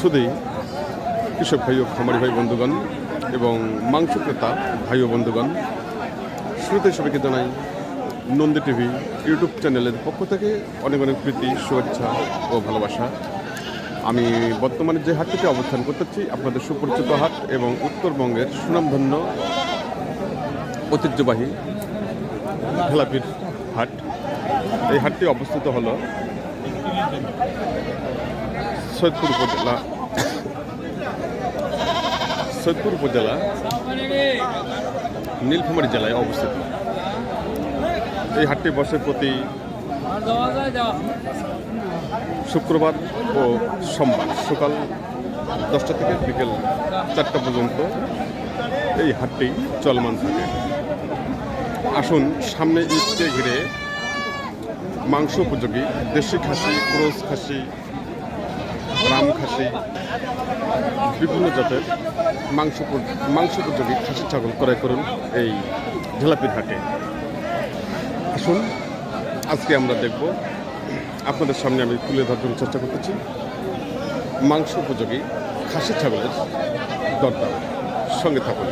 সুদী কৃষক ভাই ও খামারি ভাই বন্ধুগণ এবং মাংস ক্রেতা ভাই ও বন্ধুগণ, শুরুতে সবাইকে জানাই নন্দী টিভি ইউটিউব চ্যানেলের পক্ষ থেকে অনেক অনেক প্রীতি, শুভেচ্ছা ও ভালোবাসা। আমি বর্তমানে যে হাটটিতে অবস্থান করতেছি, আপনাদের সুপরিচিত হাট এবং উত্তরবঙ্গের সুনামধন্য ঐতিহ্যবাহী খেলাপির হাট। এই হাটটি অবস্থিত হল সৈয়দপুর উপজেলা। সৈয়দপুর উপজেলা, নীলফামারী জেলায় অবস্থিত। এই হাটটি বসে প্রতি শুক্রবার ও সোমবার, সকাল দশটা থেকে বিকেল চারটা পর্যন্ত এই হাটটি চলমান থাকে। আসুন, সামনে ঈদকে ঘিরে মাংস উপযোগী, দেশি খাসি ক্রোস খাসি রাম খাসি বিভিন্ন জাতের মাংস মাংস উপযোগী খাসি ছাগল ক্রয় করুন এই ঝেলাপির হাটে। আসুন, আজকে আমরা দেখব, আপনাদের সামনে আমি তুলে ধরার জন্য চেষ্টা করতেছি, মাংস উপযোগী খাসি ছাগলের দরদাম। সঙ্গে থাকুন।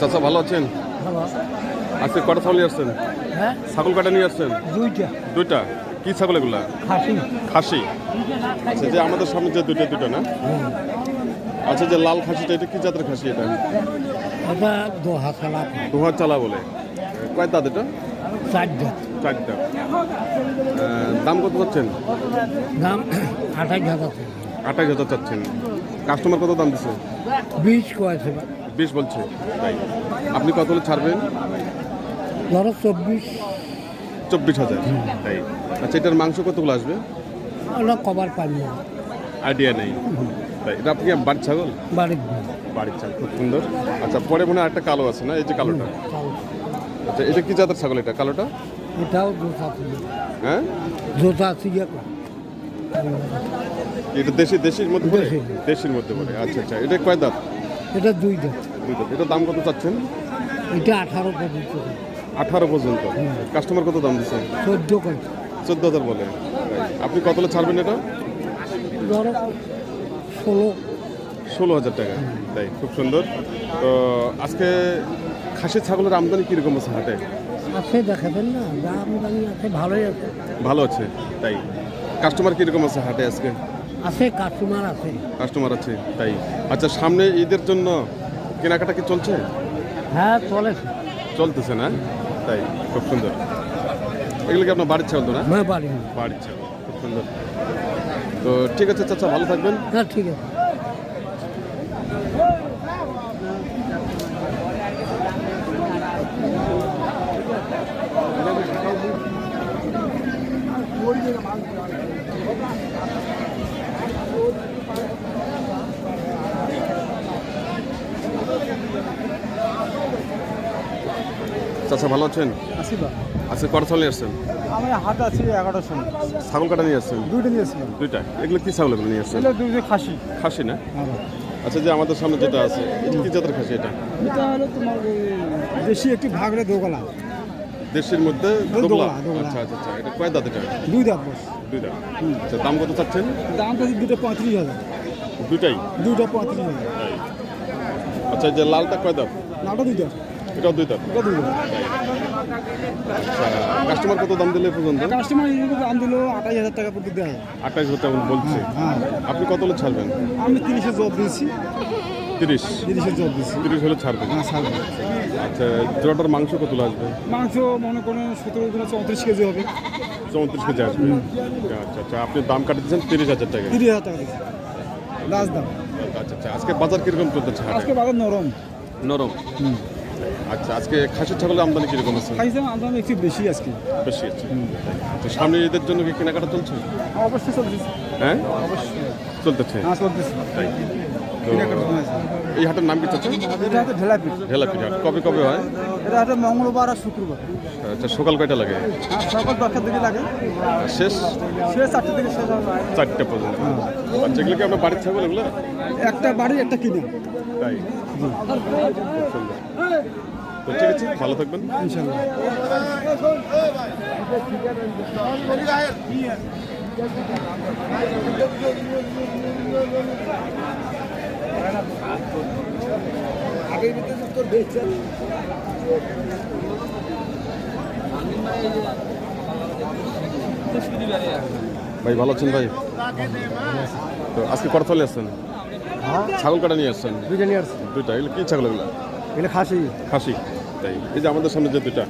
চাচা, ভালো আছেন? আজকে কটা ছাগল নিয়ে আসছেন? হ্যাঁ? ছাগল কাটা নিয়ে আসছেন? দুইটা। দুইটা? কি ছাগল এগুলা? খাসি। খাসি। আচ্ছা যে আমাদের সামনে যে দুইটা দুটো না? আচ্ছা যে লাল খাসিটা এটা কি জাতের খাসি এটা? এটা দোহা সালাদ দোহার চালা বলে। কয় দাঁত এটা? চারটা আহ, দাম কত চাচ্ছেন? দাম আঠাশ হাজার আঠাশ হাজার চাচ্ছেন। কাস্টমার কত দাম দিচ্ছে বীজ কয়েছে। বিশ বলছে। তাই। আপনি কত হলে ছাড়বেন? ধরো চব্বিশ। চব্বিশ হাজার। তাই। আচ্ছা এটার মাংস কতগুলো আসবে? ওটা কবার পানি আইডিয়া নেই। তাই এটা আপনি বাড়ির ছাগল? বাড়ির বাড়ির ছাগল খুব সুন্দর। আচ্ছা পরে মনে হয় একটা কালো আছে না? এই যে কালোটা। আচ্ছা এটা কি জাতের ছাগল এটা? কালোটা? এটাও জোতা হ্যাঁ? জোতা ছিল। এটা দেশি দেশির মধ্যে পড়ে? দেশি। দেশির মধ্যে পড়ে। আচ্ছা আচ্ছা এটা কয় দাঁত? এটা দুই দাম দুই দাঁত। এটা দাম কত চাচ্ছেন? এটা আঠারো পর্যন্ত আঠারো পর্যন্ত। কাস্টমার কত দাম দিচ্ছে চোদ্দ চোদ্দ হাজার বলে। আপনি কতলে ছাড়বেন এটা? ধরো ষোলো। ষোলো হাজার টাকা। তাই খুব সুন্দর। তো আজকে খাসি ছাগলের আমদানি কীরকম আছে হাটে? আছে দেখাবেন না। দামি আছে ভালোই আছে। ভালো আছে তাই। কাস্টমার কীরকম আছে হাটে আজকে? আছে কাস্টমার আছে। কাস্টমার আছে তাই। আচ্ছা সামনে ঈদের জন্য কেনাকাটা কি চলছে? হ্যাঁ চলে চলতেছে না? তাই? খুব সুন্দর। এগুলো কি আপনার বাড়ির ছাগল তো না? বাড়ির ছাগল খুব সুন্দর। তো ঠিক আছে চাচা ভালো থাকবেন। হ্যাঁ ঠিক আছে। চাচা ভালো আছেন? আজকে কটা ছাগল নিয়ে আসছেন? আমি হাট আছি এগারোটার সময় ছাগল কাটা নিয়ে আসছেন? দুইটা নিয়েছিলাম দুইটা? এগুলো কি ছাগল এগুলো নিয়ে আসছেন? দুইটা খাসি। খাসি না? আচ্ছা যে আমাদের সামনে যেটা আছে এটা কি জাতের খাসি এটা? এটা হলো তোমার দেশি একটি ভাগরে দোগলা। দেশের মধ্যে দোগলা। আচ্ছা আচ্ছা আচ্ছা এটা কয় দাঁত এটা? দুই দাঁত বস দুইটা আচ্ছা দাম কত চাচ্ছেন? দাম তো দুটো পঁয়ত্রিশ হাজার। দুইটাই দুইটা পঁয়ত্রিশ হাজার। আচ্ছা যে লালটা কয় দাঁত? নাটা দুই দাঁত। এটাও দুই দাঁত এটা দুই আচ্ছা কাস্টমার কত দাম দিলে পর্যন্ত? কাস্টমার দাম দিল আঠাশ হাজার টাকা প্রতি দেয় হাজার। টাকা বলছে। হ্যাঁ। আপনি কত হলে ছাড়বেন? আমি তিরিশের জব দিয়েছি। তিরিশ। জব দিয়েছি। তিরিশ হলে ছাড়বেন? হ্যাঁ আচ্ছা জোড়াটার মাংস কত আসবে? মাংস মনে করেন সতেরো চৌত্রিশ কেজি হবে। চৌত্রিশ কেজি আসবে। আচ্ছা আচ্ছা আপনি দাম কাটে দিচ্ছেন তিরিশ হাজার টাকা। তিরিশ হাজার টাকা লাস্ট দাম। আচ্ছা আচ্ছা আজকে বাজার কীরকম চলতেছে আজকে বাজার নরম। নরম। আচ্ছা আজকে খাসির ছাগলের আমদানি কীরকম আছে? খাইছিলাম আমদানি একটু বেশি আজকে। বেশি আছে। আচ্ছা সামনে ঈদের জন্য কি কেনাকাটা চলছে? অবশ্যই চলতেছে। হ্যাঁ? অবশ্যই। চলতেছে? হ্যাঁ চলতেছে। তাই। এই হাটের নাম কি চাচ্ছে এটা হচ্ছে ঢেলাপি ঢেলাপিঠ হাট। কবে কবে হয়? এটা হচ্ছে মঙ্গলবার আর শুক্রবার। আচ্ছা সকাল কয়টা লাগে? আর সকাল দশটার দিকে লাগে। শেষ? শেষ চারটে থেকে শেষ হবে চারটে পর্যন্ত। আচ্ছা এগুলো কি আপনার বাড়ির ছাগল এগুলো? একটা বাড়ি একটা কিনে। তাই। খুব সুন্দর তো ঠিক আছে ভালো থাকবেন। ভাই ভালো আছেন ভাই? তো আজকে কটা চলে আসছেন? হ্যাঁ। ছাগল কাটা নিয়ে আসছেন? দুইটা নিয়ে আসছেন দুইটা এগুলো কি ছাগল এগুলো? এগুলো খাসি। খাসি। তাই? এই যে আমাদের সামনে যে দুইটা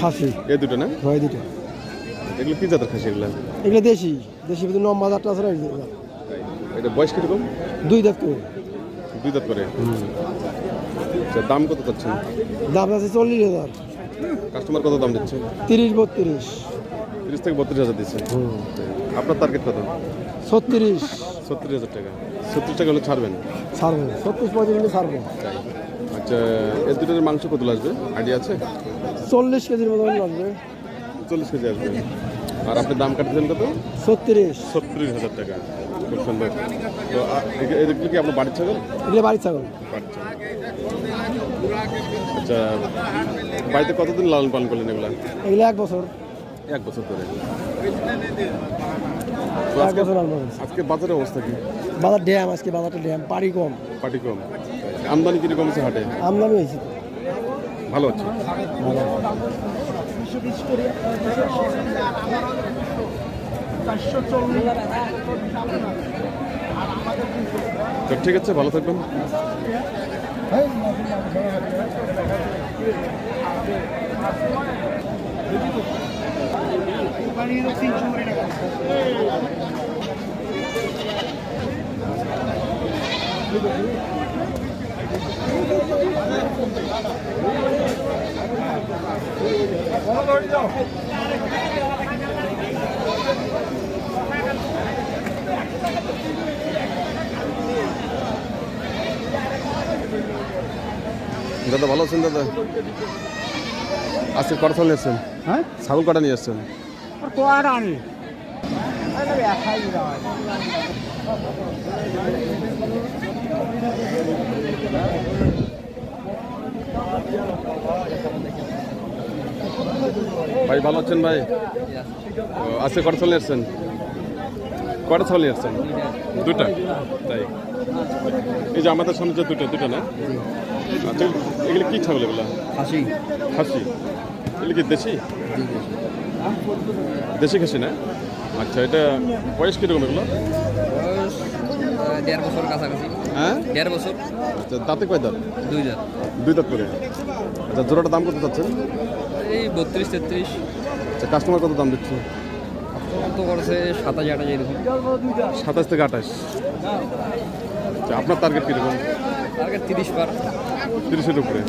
খাসি। এই দুটো না? হয় দুইটা এগুলো কি জাতের খাসি এগুলো? এগুলো দেশি। দেশি ভিতরে নম্বর হাজারটা আছে। এটা বয়স কীরকম? দুই দাঁত করে। দুই দাঁত করে? আচ্ছা, দাম কত চাচ্ছেন? দাম আছে চল্লিশ হাজার। কাস্টমার কত দাম দিচ্ছে? তিরিশ বত্রিশ। তিরিশ থেকে বত্রিশ হাজার দিচ্ছে। আপনার টার্গেট কত? ছত্রিশ। সত্তর হাজার টাকা। সত্তর টাকা হলে ছাড়বেন? ছাড়বো ছত্রিশ পঁয়ত্রিশ ছাড়বো তাই। আচ্ছা এর দুটোর মাংস কত আসবে আইডিয়া আছে? চল্লিশ কেজির মতো লাগবে। চল্লিশ কেজি আসবে। আর আপনি দাম কাটছেন কত? ছত্রিশ। সত্তর হাজার টাকা। খুব সুন্দর। তো এগুলো কি আপনার বাড়ির ছাগল? এগুলো বাড়ির ছাগল। আচ্ছা বাড়িতে কতদিন লালন পালন করলেন এগুলা? এগুলো এক বছর। এক বছর ধরে। এক আজকে বাজারের অবস্থা কি? বাজার ড্যাম আজকে বাজারটা ড্যাম পাড়ি কম। পার্টি কম। আমদানি কীরকম আছে হাটে? আমদানি হয়েছে ভালো আছে? তো ঠিক আছে ভালো থাকবেন। দাদা ভালো আছেন দাদা? আজকে কটা নিয়ে আসছেন? হ্যাঁ? ছাগল কটা নিয়ে আসছেন? আনি ভাই ভালো আছেন ভাই? আজকে কটা নিয়ে আসছেন? কটা নিয়ে আসছেন? দুটা? তাই। এই যে আমাদের সামনে যে দুটো দুটো না? আচ্ছা এগুলো কি ছাগল এগুলো? খাসি। খাসি। এগুলো কি দেশি? দেশি খাসি না? আচ্ছা এটা বয়স কীরকম এগুলো? দেড় বছর কাছাকাছি। হ্যাঁ? দেড় বছর। আচ্ছা দাঁতে কয় দাঁত? দুই হাজার দুই দাঁত করে। আচ্ছা জোড়াটা দাম কত চাচ্ছেন? এই বত্রিশ তেত্রিশ। আচ্ছা কাস্টমার কত দাম দিচ্ছে? তো করেছে সাতাশ আটাশ এরকম। সাতাশ থেকে আঠাশ। আচ্ছা আপনার টার্গেট কীরকম? টার্গেট তিরিশ পার তিরিশের উপরে।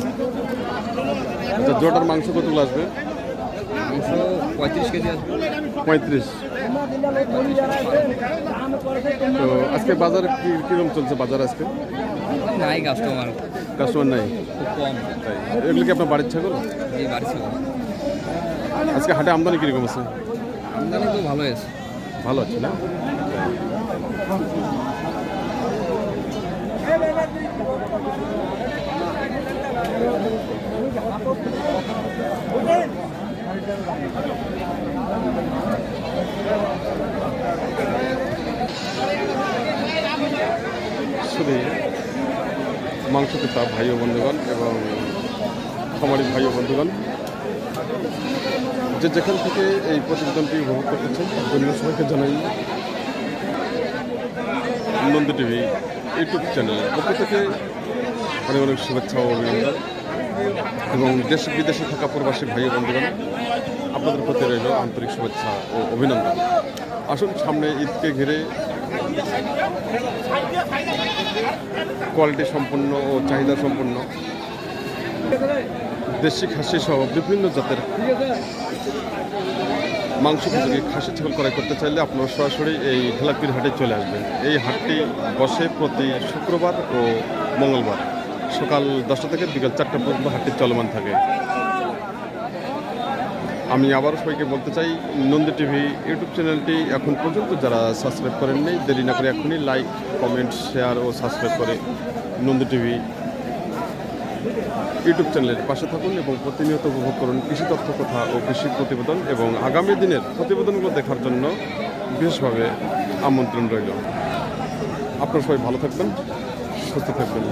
আচ্ছা জোড়াটার মাংস কতগুলো আসবে? মাংস পঁয়ত্রিশ কেজি আসবে। পঁয়ত্রিশ। তো আজকে বাজারে কি কীরকম চলছে বাজার আজকে? নাই কাস্টমার কাস্টমার নাই? এগুলো কি আপনার বাড়ির ছাগল? আজকে হাটে আমদানি কীরকম আছে? আমদানি তো ভালো আছে। ভালো আছে না? শুধু মাংস পিতা ভাই ও বন্ধুগণ এবং খামারি ভাই ও বন্ধুগণ, যে যেখান থেকে এই প্রতিবেদনটি উপভোগ করতেছেন ধন্যবাদ সবাইকে জানাই নন্দ টিভি ইউটিউব চ্যানেলের পক্ষ থেকে অনেক অনেক শুভেচ্ছা ও অভিনন্দন। এবং দেশ বিদেশে থাকা প্রবাসী ভাই বন্ধুগণ, আপনাদের প্রতি রইল আন্তরিক শুভেচ্ছা ও অভিনন্দন। আসুন, সামনে ঈদকে ঘিরে কোয়ালিটি সম্পন্ন ও চাহিদা সম্পন্ন দেশি খাসি সহ বিভিন্ন জাতের মাংস উপযোগী খাসি ছাগল ক্রয় করতে চাইলে আপনারা সরাসরি এই ঢেলাপির হাটে চলে আসবেন। এই হাটটি বসে প্রতি শুক্রবার ও মঙ্গলবার। সকাল দশটা থেকে বিকাল চারটা পর্যন্ত হাটটি চলমান থাকে। আমি আবারও সবাইকে বলতে চাই, নন্দী টিভি ইউটিউব চ্যানেলটি এখন পর্যন্ত যারা সাবস্ক্রাইব করেননি দেরি না করে এখনই লাইক, কমেন্ট, শেয়ার ও সাবস্ক্রাইব করে নন্দী টিভি ইউটিউব চ্যানেলের পাশে থাকুন এবং প্রতিনিয়ত উপভোগ করুন কৃষি তথ্য, কথা ও কৃষি প্রতিবেদন এবং আগামী দিনের প্রতিবেদনগুলো দেখার জন্য বিশেষভাবে আমন্ত্রণ রইল। আপনারা সবাই ভালো থাকবেন, সুস্থ থাকবেন।